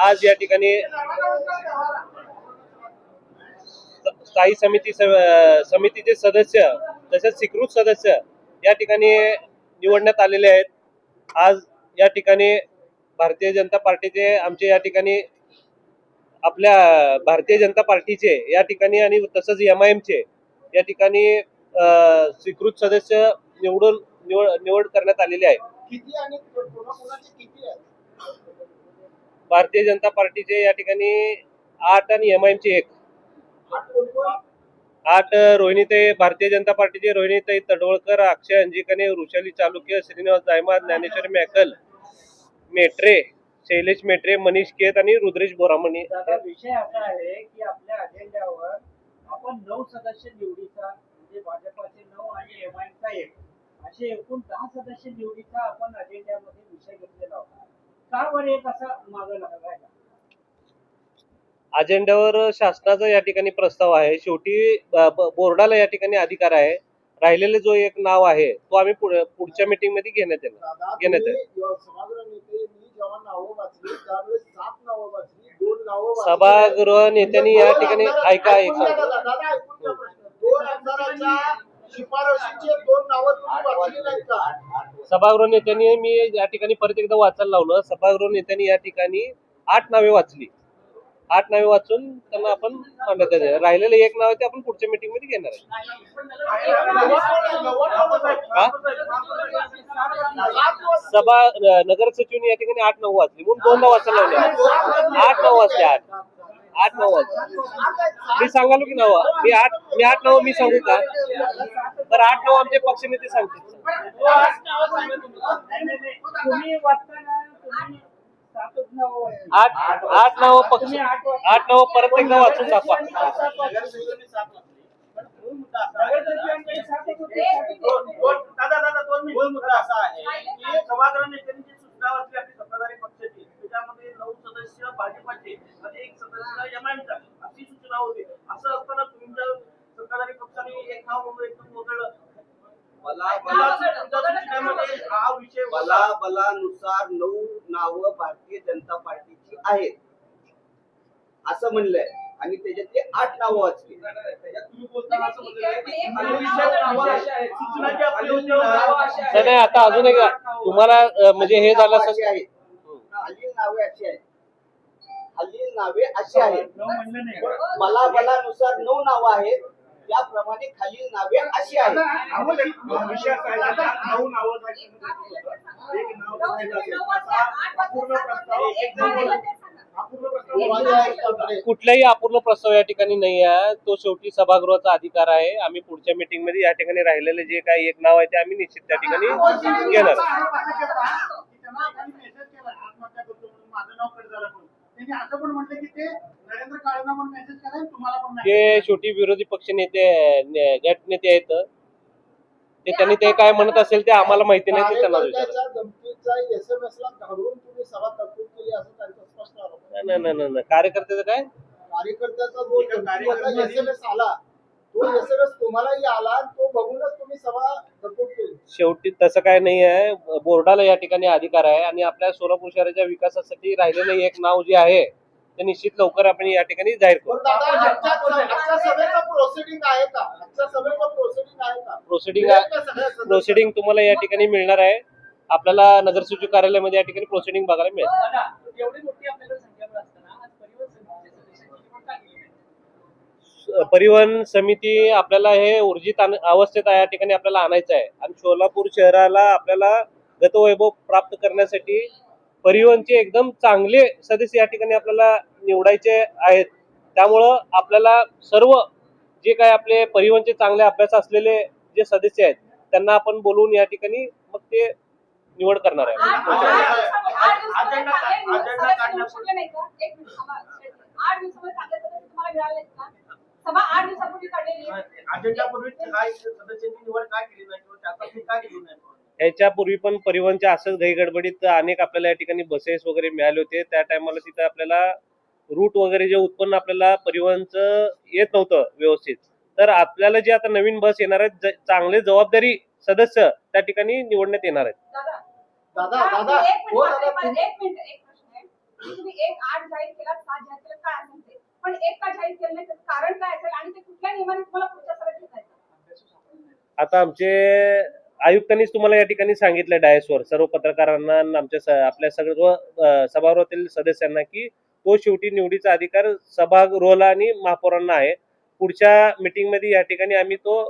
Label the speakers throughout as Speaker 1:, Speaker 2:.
Speaker 1: आज या ठिकाणी स्थायी समिती समितीचे सदस्य तसेच स्वीकृत सदस्य या ठिकाणी निवडण्यात आलेले आहेत. आज या ठिकाणी भारतीय जनता पार्टीचे आमचे या ठिकाणी आपल्या भारतीय जनता पार्टीचे या ठिकाणी आणि तसंच एम आय एमचे या ठिकाणी अं, स्वीकृत सदस्य निवडून निवड निवड करण्यात आलेले आहे
Speaker 2: किती आणि कोणाकोणाचे किती आहेत
Speaker 1: भारतीय जनता पार्टीचे या ठिकाणी आठ आणि एम आय एमचे एक.
Speaker 2: आठ कोण कोण?
Speaker 1: रोहिणीताई भारतीय जनता पार्टीचे रोहिणीताई तडवळकर अक्षय अंजिकने वृषाली चालुक्य श्रीनिवास जायमाद ज्ञानेश्वर मॅकल मेट्रे शैलेश मेट्रे मनीष केत आणि रुद्रेश बोरामणी.
Speaker 3: विषय असा आहे की आपल्या अजेंड्यावर आपण नऊ सदस्य निवडीचा म्हणजे भाजपाचे नऊ आणि एम चा एक. असे एकूण दहा सदस्य निवडीचा आपण अजेंड्यामध्ये विषय घेतलेला होता. का एक असा मागं लागायला?
Speaker 1: अजेंड्यावर शासनाचा या ठिकाणी प्रस्ताव आहे. शेवटी बोर्डाला या ठिकाणी अधिकार आहे. राहिलेले जो एक नाव आहे तो आम्ही पुढ- पुढच्या मीटिंगमध्ये घेण्यात येणार. घेण्यात
Speaker 2: तुम्ही
Speaker 1: येईल
Speaker 2: य- सभागृह
Speaker 1: नेत्यांनी या ठिकाणी
Speaker 2: आमदार-
Speaker 1: ऐका
Speaker 2: शिफारशीचे दोन नावं तुम्ही वाचली नाहीत का?
Speaker 1: सभागृह नेत्यांनी मी या ठिकाणी परत एकदा वाचायला लावलं. सभागृह नेत्यांनी या ठिकाणी आठ नावे वाचली. आठ नावे वाचून त्यांना आपण मान्यता द्या राहिलेले एक नाव आहे ते आपण पुढच्या मीटिंगमध्ये घेणार आहे? सभा नगर सचिवने या ठिकाणी आठ नऊ वाचली. म्हणून दोनदा वाचायला लावले. आठ नऊ वाचले आठ. आठ नऊ मी सांगालो की नाव मी आठ मी आठ नऊ मी सांगू का? तर आठ नऊ आमचे
Speaker 3: सातच नावं वाचली.
Speaker 1: आठ आठ नऊ पक्ष आठ नऊ परत एकदा वाचून दाखवा.
Speaker 4: दादा दादा दोन मिनिट. मुद्दा असा आहे की सभागृह नेत्यांनी जी सूचना वाचली आपली सत्ताधारी पक्षाची त्याच्यामध्ये नऊ सदस्य भाजपाचे आणि एक सदस्य एमआयएमचा अशी सूचना होती असं असताना तुमच्या सत्ताधारी पक्षाने एक नाव म्हणून एकदम वगळलं
Speaker 5: मला
Speaker 4: मला तुमच्या सूचनेमध्ये हा विषय होता.
Speaker 5: बला बलानुसार नऊ नावं भारतीय जनता पार्टीची आहेत. असं म्हणलंय. आणि त्याच्यातली आठ नावं वाचली
Speaker 4: त्याच्यात तुम्ही बोलताना असं म्हणलेलं आहे की आणि विषय नावं अशी आहेत. सूचना जी आपली होती ना,
Speaker 1: नाही नाही आता अजून एक तुम्हाला म्हणजे हे झालं असं
Speaker 5: आहेत. खालील नावे अशी आहेत. खालील नावे अशी आहेत. मला बलानुसार नऊ नावं आहेत. त्याप्रमाणे खालील नावे अशी आहेत?
Speaker 4: नऊ नावं. एक नाव.
Speaker 1: कुठलाही अपूर्ण प्रस्ताव या ठिकाणी नाही आहे तो शेवटी सभागृहाचा अधिकार आहे आम्ही पुढच्या मीटिंगमध्ये या ठिकाणी राहिलेले जे काही एक नाव आहे ते आम्ही निश्चित त्या ठिकाणी घेणार
Speaker 2: त्यांनी की ते नरेंद्र काळेंना पण मेसेज करा आणि तुम्हाला पण message
Speaker 1: जे शेवटी विरोधी पक्ष नेते ने- गट नेते आहेत ते त्यांनी ते काय म्हणत असेल ते आम्हाला माहिती नाही ते त्यांना विचारा.
Speaker 2: कार्यकर्त्याच्या धमकीचा एसएमएस ला घाबरून तुम्ही सभा तहकूब केली असं त्यांचं स्पष्ट आरोप आहे.
Speaker 1: नाही नाही नाही नाही. कार्यकर्त्याचं काय?
Speaker 2: कार्यकर्त्याचा जो एसएमएस आला तो एसएमएस तुम्हालाही आला तो बघूनच तुम्ही सभा तहकूब केली
Speaker 1: शेवटी तसं काय नाही आहे. बोर्डाला या ठिकाणी अधिकार आहे आणि आपल्या सोलापूर शहराच्या विकासासाठी राहिलेलं एक नाव जे आहे ते निश्चित लवकर आपण या ठिकाणी जाहीर करू.
Speaker 2: प्रोसिडिंग आहे का? आजच्या सभेचं प्रोसिडिंग
Speaker 1: तुम्हाला या ठिकाणी मिळणार आहे. आपल्याला नगरसचिव कार्यालयामध्ये या ठिकाणी प्रोसिडिंग बघायला मिळेल
Speaker 3: दादा, एवढी मोठी आपल्याकडे संख्याबळ असताना आज परिवहन समितीच्या सदस्यांची निवड का केली नाही?
Speaker 1: परिवहन समिती आपल्याला हे ऊर्जित आण- अवस्थेत या ठिकाणी आपल्याला आणायचं आहे. आणि सोलापूर शहराला आपल्याला गतवैभव प्राप्त करण्यासाठी परिवहनचे एकदम चांगले सदस्य या ठिकाणी आपल्याला निवडायचे आहेत. त्यामुळं आपल्याला सर्व जे काय आपले परिवहनचे चांगले अभ्यास असलेले जे सदस्य आहेत त्यांना आपण बोलवून या ठिकाणी मग ते निवड करणार आहे.
Speaker 6: सभा आठ दिवसापूर्वी काढलेली आहे.
Speaker 4: अजेंडापूर्वी काय सदस्यांची निवड काय केली नाही? किंवा त्याचा ते काय केली नाही
Speaker 1: याच्यापूर्वी पण परिवहनच्या असंच घाई गडबडीत अनेक आपल्याला या ठिकाणी बसेस वगैरे मिळाले होते. त्या टायमाला तिथं आपल्याला रूट वगैरे जे उत्पन्न आपल्याला परिवहनचं येत नव्हतं व्यवस्थित. तर आपल्याला जे आता नवीन बस येणार आहेत ज- चांगले जबाबदारी सदस्य त्या ठिकाणी निवडण्यात येणार आहेत.
Speaker 6: दादा,
Speaker 2: दादा दादा.
Speaker 6: एक
Speaker 2: हो दादा
Speaker 6: एक मिनिट एक प्रश्न आहे. की तुम्ही एक आठ जाहीर केला सात जाहीर केला काय असेल ते? पण एक का जाहीर केलं नाही त्याचं कारण काय असेल आणि ते कुठल्या नियमाने तुम्हाला पुढच्या सभेत घेतायचं
Speaker 1: आता आमचे आयुक्तांनीच तुम्हाला या ठिकाणी सांगितलं डायसवर. सर्व पत्रकारांना आणि आमच्या आपल्या अ, सभागृहातील सदस्यांना की तो शेवटी निवडीचा अधिकार सभागृहाला आणि महापौरांना आहे. पुढच्या मीटिंगमध्ये या ठिकाणी आम्ही तो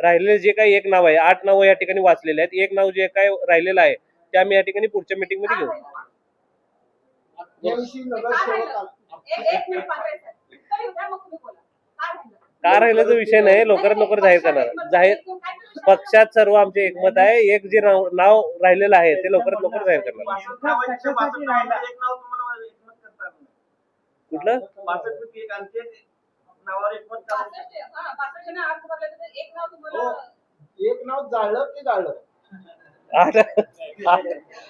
Speaker 1: राहिलेले जे काही एक नाव आहे आठ नावं या ठिकाणी वाचलेले आहेत. एक नाव जे काय राहिलेलं आहे ते आम्ही या ठिकाणी पुढच्या
Speaker 6: मीटिंगमध्ये
Speaker 1: घेऊ
Speaker 6: काय
Speaker 1: का राहिल्याचा विषय नाही? लवकरात लवकर जाहीर करणार. जाहीर पक्षात सर्व आमचे एकमत आहे. एक जे नाव राहिलेलं आहे ते लवकरात लवकर जाहीर करणार. कुठलं?
Speaker 4: एक
Speaker 6: नाव
Speaker 2: जाळलं जाळलं
Speaker 1: आठ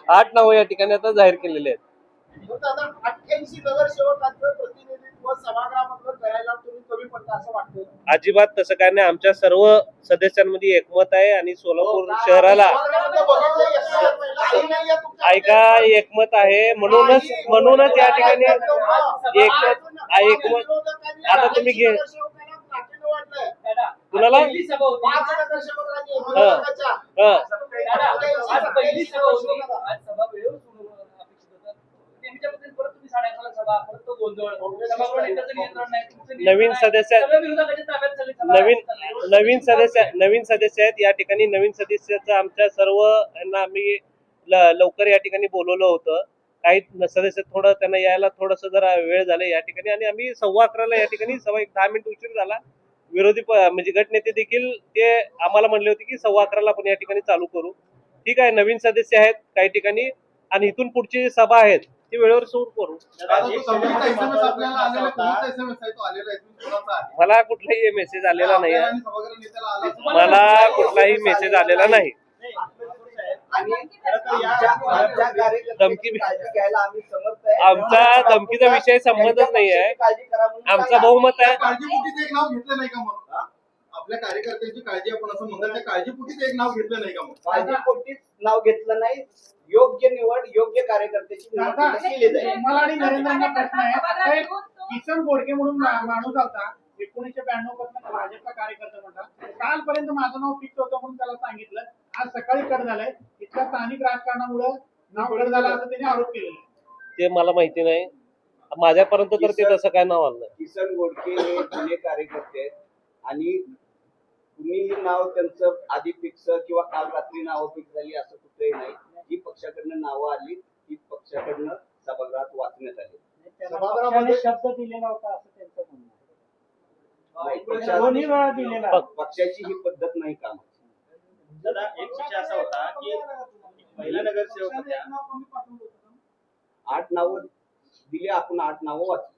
Speaker 1: आठ- या ठिकाणी आता जाहीर केलेले आहेत. अजिबात तसं काय नाही. आमच्या सर्व सदस्यांमध्ये एकमत आहे आणि सोलापूर शहराला
Speaker 2: आई नाहीये तुमच्या
Speaker 1: ऐका एकमत आहे. म्हणूनच म्हणूनच या ठिकाणी एकमत एकमत आता तुम्ही घे. कुणाला? हा. हा
Speaker 3: दादा, आज पहिली सभा होती आज सभा वेळेवर सुरू अपेक्षित होतं त्याच्याबद्दल परत तुम्ही साडे अकरा सभा परत तो गोंधळ सभागृह नेत्याचं नियंत्रण नाही तुमचं नियंत्रण
Speaker 1: नवीन. सदस्य-. नवीन. नवीन सदस्य नवीन सदस्य आहेत या ठिकाणी नवीन सदस्याचं आमच्या सर्व यांना आम्ही ल- लवकर या ठिकाणी बोलवलं होतं काही सदस्य थोडं त्यांना यायला थोडस जरा वेळ झाला या ठिकाणी आणि आम्ही सव्वा अकराला या ठिकाणी सव्वा एक दहा मिनिट उशीर झाला विरोधी म्हणजे गटनेते देखील ते आम्हाला म्हणले होते की सव्वा अकराला आपण या ठिकाणी चालू करू ठीक आहे नवीन सदस्य आहेत काही ठिकाणी आणि इथून पुढची जी सभा आहेत ती वेळेवर सुरू करू? मला कुठलाही मेसेज आलेला नाही. मला कुठलाही मेसेज आलेला नाही. आमचा धमकीचा विषय संबंधच नाही आहे
Speaker 5: काळजी करा म्हणून
Speaker 1: आमचा. बहुमत आहे.
Speaker 2: काळजीपोटी ते एक नाव घेतलं नाही का मग? आपल्या कार्यकर्त्यांची काळजी आपण असं म्हणतो त्या काळजीपोटी ते एक नाव घेतलं नाही का मग?
Speaker 5: काळजीपोटीच नाव घेतलं नाही. योग्य निवड योग्य कार्यकर्त्याची निवड
Speaker 2: दादा,
Speaker 5: तिथे केली जाईल.
Speaker 2: मला आणि नरेंद्रांना प्रश्न आहे. आता एक किसन गोडके म्हणून मा- माणूस होता. एकोणीसशे ब्याण्णवपासून भाजपचा कार्यकर्ता होता. कालपर्यंत माझं नाव फिक्स होतं म्हणून त्याला सांगितलं. आज सकाळी कट झालंय. इथल्या स्थानिक राजकारणामुळे नाव कट झालं असं त्यांनी आरोप केलेला आहे.
Speaker 1: ते मला माहिती नाही. माझ्यापर्यंत तर ते तसं काय नाव आलं नाही.
Speaker 5: किसन गोडके हे जुने कार्यकर्ते आहेत. आणि कुणीही नाव त्यांचं आधी फिक्स किंवा काल रात्री नावं फिक्स झाली असं कुठलंही नाही. जी पक्षाकडनं नावं आली ती पक्षाकडनं सभागृहात वाचण्यात आली.
Speaker 3: त्यांना
Speaker 2: सभागृहामध्ये-
Speaker 3: शब्द दिलेला होता असं त्यांचं म्हणणं.
Speaker 5: नाही,
Speaker 3: दोन्ही वेळा दिलेला आहे.
Speaker 5: पक्षाची ही पद्धत नाही काम
Speaker 4: दादा एक विषय असा होता की महिला नगरसेवक होत्या.
Speaker 5: आठ नावं दिली आपण आठ नावं वाचली.